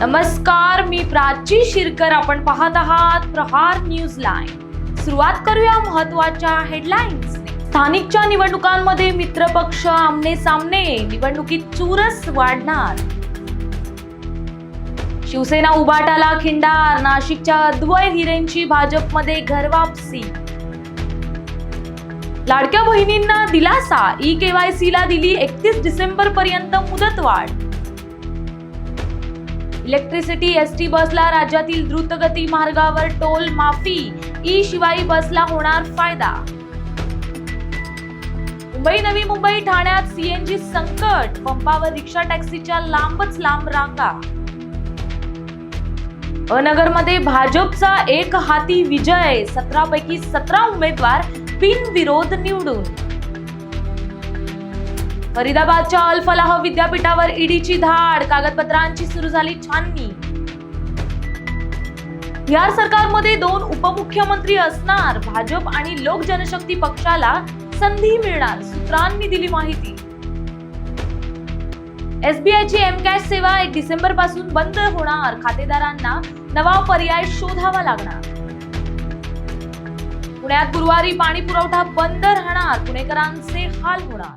नमस्कार मी प्राची शिरकर. आपण पाहत आहात प्रहार न्यूज लाईन सुरुवात करूया महत्त्वाच्या हेडलाईन्स स्थानिकच्या निवडणुकांमध्ये मित्रपक्ष आमने सामने निवडणुकीत चुरस वाढणार. शिवसेना उबाटाला खिंडार. नाशिकच्या अद्वय हिरेंची भाजपमध्ये घरवापसी लाडक्या बहिणींना दिलासा. ई केवायसीला दिली एकतीस डिसेंबर पर्यंत मुदतवाढ. इलेक्ट्रिसिटी एस टी बसला राज्यातील द्रुतगती मार्गावर टोल माफी. ई शिवाई बसला होणार फायदा. मुंबई नवी मुंबई ठाण्यात सीएनजी संकट. पंपावर रिक्षा टॅक्सीच्या लांबच लांब रांगा. अनगरमध्ये भाजपचा एक हाती विजय. सतरापैकी सतरा उमेदवार बिनविरोध निवडून. फरीदाबादच्या अल फलाह विद्यापीठावर ईडीची धाड कागदपत्रांची सुरू झाली छाननी. या सरकारमध्ये दोन उपमुख्यमंत्री असणार भाजप आणि लोक जनशक्ती पक्षाला संधी मिळणार सूत्रांनी दिली माहिती. एसबीआयची एम कॅश सेवा एक डिसेंबरपासून बंद होणार खातेदारांना नवा पर्याय शोधावा लागणार. पुण्यात गुरुवारी पाणी पुरवठा बंद राहणार पुणेकरांचे हाल होणार.